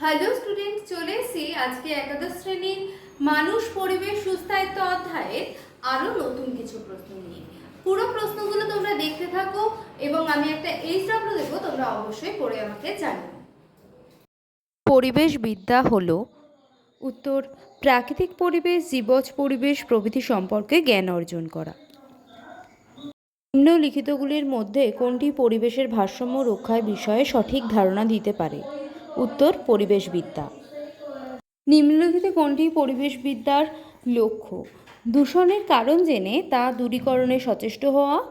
Hello student চলে এসেছি আজকে একাদশ শ্রেণির মানুষ, পরিবেশ, সুস্থায়িত্ব অধ্যায়ের আরও নতুন কিছু প্রশ্ন নিয়ে। পুরো প্রশ্নগুলো তোমরা দেখতে থাকো এবং আমি একটা এইচ ডাব্লিউ দেবো, তোমরা অবশ্যই পড়ে আমাকে জানিও। পরিবেশ বিদ্যা হলো উত্তর, প্রাকৃতিক পরিবেশ, জীবজ পরিবেশ, প্রভৃতি সম্পর্কে জ্ঞান অর্জন করা। নিম্নলিখিতগুলির মধ্যে কোনটি পরিবেশের ভারসাম্য রক্ষার বিষয়ে সঠিক ধারণা দিতে পারে? উত্তর পরিবেশবিদ্যা। নিম্নলিখিত কোনটি পরিবেশবিদ্যার লক্ষ্য? দূষণের কারণ জেনে তা দূরীকরণে সচেষ্ট হওয়া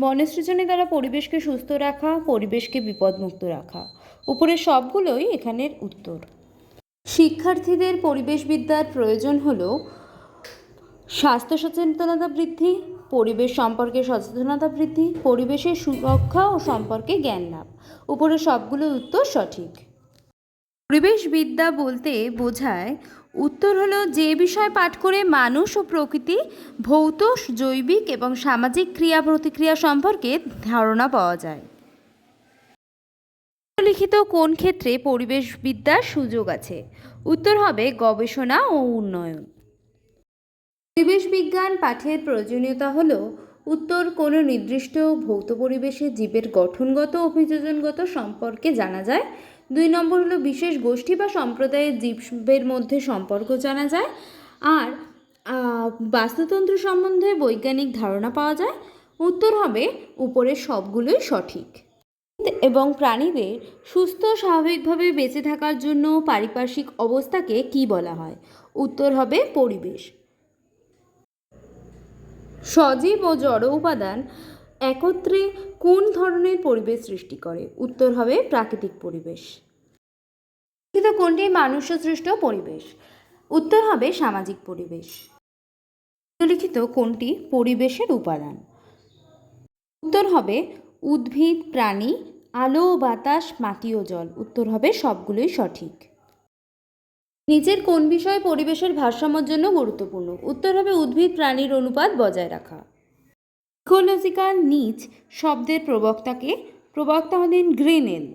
বনসৃজনের দ্বারা পরিবেশকে সুস্থ রাখা, পরিবেশকে বিপদমুক্ত রাখা। উপরের সবগুলোই এখানের উত্তর। শিক্ষার্থীদের পরিবেশবিদ্যার প্রয়োজন হল স্বাস্থ্য সচেতনতা বৃদ্ধি, পরিবেশ সম্পর্কে সচেতনতা বৃদ্ধি, পরিবেশের সুরক্ষা ও সম্পর্কে জ্ঞান লাভ। উপরে সবগুলো উত্তর সঠিক। পরিবেশবিদ্যা বলতে বোঝায়, উত্তর হলো যে বিষয় পাঠ করে মানুষ ও প্রকৃতি ভৌত, জৈবিক এবং সামাজিক ক্রিয়া প্রতিক্রিয়া সম্পর্কে ধারণা পাওয়া যায়। লিখিত কোন ক্ষেত্রে পরিবেশবিদ্যার সুযোগ আছে? উত্তর হবে গবেষণা ও উন্নয়ন। পরিবেশ বিজ্ঞান পাঠের প্রয়োজনীয়তা হল, উত্তর কোনো নির্দিষ্ট ভৌত পরিবেশে জীবের গঠনগত অভিযোজনগত সম্পর্কে জানা যায় দুই নম্বর হলো বিশেষ গোষ্ঠী বা সম্প্রদায়ের জীবের মধ্যে সম্পর্ক জানা যায়। আর বাস্তুতন্ত্র সম্বন্ধে বৈজ্ঞানিক ধারণা পাওয়া যায়। উত্তর হবে উপরের সবগুলোই সঠিক। এবং প্রাণীদের সুস্থ স্বাভাবিকভাবে বেঁচে থাকার জন্য পারিপার্শ্বিক অবস্থাকে কি বলা হয়? উত্তর হবে পরিবেশ। সজীব ও জড় উপাদান একত্রে কোন ধরনের পরিবেশ সৃষ্টি করে? উত্তর হবে প্রাকৃতিক পরিবেশ। কিন্তু কোনটি মানুষ সৃষ্ট পরিবেশ? উত্তর হবে সামাজিক পরিবেশ। লিখিত কোনটি পরিবেশের উপাদান? উত্তর হবে উদ্ভিদ, প্রাণী, আলো, বাতাস, মাটি ও জল। উত্তর হবে সবগুলোই সঠিক। নিচের কোন বিষয় পরিবেশের ভারসাম্যের জন্য গুরুত্বপূর্ণ? উত্তর হবে উদ্ভিদ, প্রাণীর অনুপাত বজায় রাখা। ইকোলজিক্যাল নিচ শব্দের প্রবক্তাকে প্রবক্তা হলেন গ্রেনেল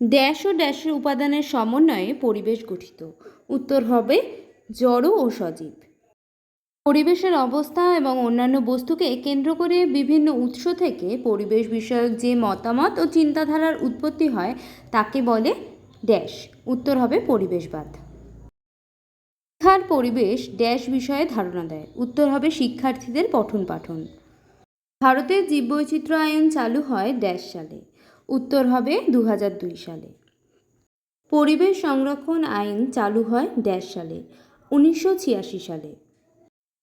ড্যাশ ও ড্যাশের উপাদানের সমন্বয়ে পরিবেশ গঠিত। উত্তর হবে জড় ও সজীব। পরিবেশের অবস্থা এবং অন্যান্য বস্তুকে কেন্দ্র করে বিভিন্ন উৎস থেকে পরিবেশ বিষয়ক যে মতামত ও চিন্তাধারার উৎপত্তি হয়, তাকে বলে ড্যাশ উত্তর হবে পরিবেশবাদ। পরিবেশ ড্যাশ বিষয়ে ধারণা দেয়। উত্তর হবে শিক্ষার্থীদের পঠন পাঠন। ভারতের জীববৈচিত্র্য আইন চালু হয় ড্যাশ সালে। উত্তর হবে দু সালে। পরিবেশ সংরক্ষণ আইন চালু হয় ড্যাশ সালে, উনিশশো ছিয়াশি সালে।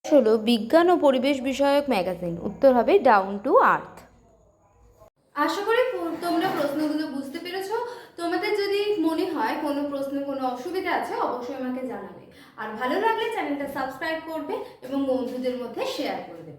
হলো বিজ্ঞান ও পরিবেশ বিষয়ক ম্যাগাজিন। উত্তর হবে ডাউন টু আর্থ। আশা করি তোমরা প্রশ্নগুলো বুঝতে পেরেছ। তোমাদের যদি মনে হয় কোনো প্রশ্নে কোনো অসুবিধা আছে, অবশ্যই আমাকে জানাবে। আর ভালো লাগলে চ্যানেলটা সাবস্ক্রাইব করবে এবং বন্ধুদের মধ্যে শেয়ার করবে